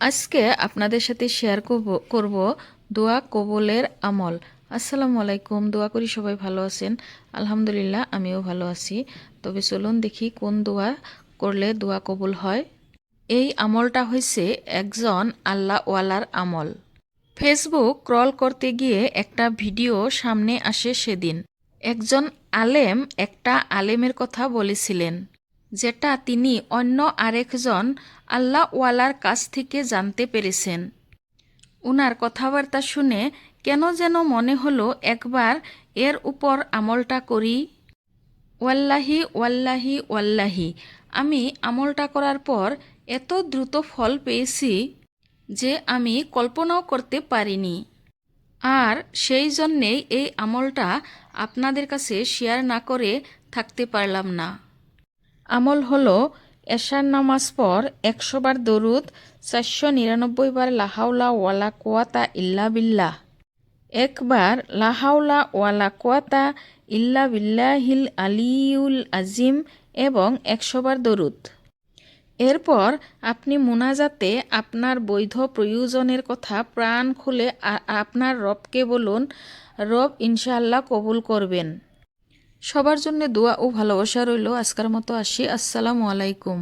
আজকে আপনাদের সাথে শেয়ার করব দোয়া কবুলের আমল। আসসালামু আলাইকুম, দোয়া করি সবাই ভালো আছেন। আলহামদুলিল্লাহ, আমিও ভালো আছি। তবে চলুন দেখি কোন দোয়া করলে দোয়া কবুল হয়। এই আমলটা হয়েছে একজন আল্লাহ ওয়ালার আমল। ফেসবুক ক্রল করতে গিয়ে একটা ভিডিও সামনে আসে সেদিন। একজন আলেম একটা আলেমের কথা বলেছিলেন। যেটা তিনি অন্য আরেকজন আল্লাহওয়ালার কাছ থেকে জানতে পেরেছেন। উনার কথাবার্তা শুনে কেন যেন মনে হলো একবার এর উপর আমলটা করি। ওয়াল্লাহি ওয়াল্লাহি ওয়াল্লাহি, আমি আমলটা করার পর এত দ্রুত ফল পেয়েছি যে আমি কল্পনাও করতে পারিনি। আর সেই জন্যেই এই আমলটা আপনাদের কাছে শেয়ার না করে থাকতে পারলাম না। আমল হলো এশার নামাজ পর একশো বার দরুদ, চারশো নিরানব্বই বার লাহাউলা ওয়ালা কোয়াতা ইল্লা বিল্লাহ। একবার লাহাউলা ওয়ালা কোয়াতা ইল্লা বিল্লাহিল আলিউল আজিম এবং একশো বার দরুদ। এরপর আপনি মোনাজাতে আপনার বৈধ প্রয়োজনের কথা প্রাণ খুলে আপনার রবকে বলুন, রব ইনশাল্লাহ কবুল করবেন। সবার জন্য দোয়া ও ভালোবাসা রইল। আজকের মতো আসি। আসসালামু আলাইকুম।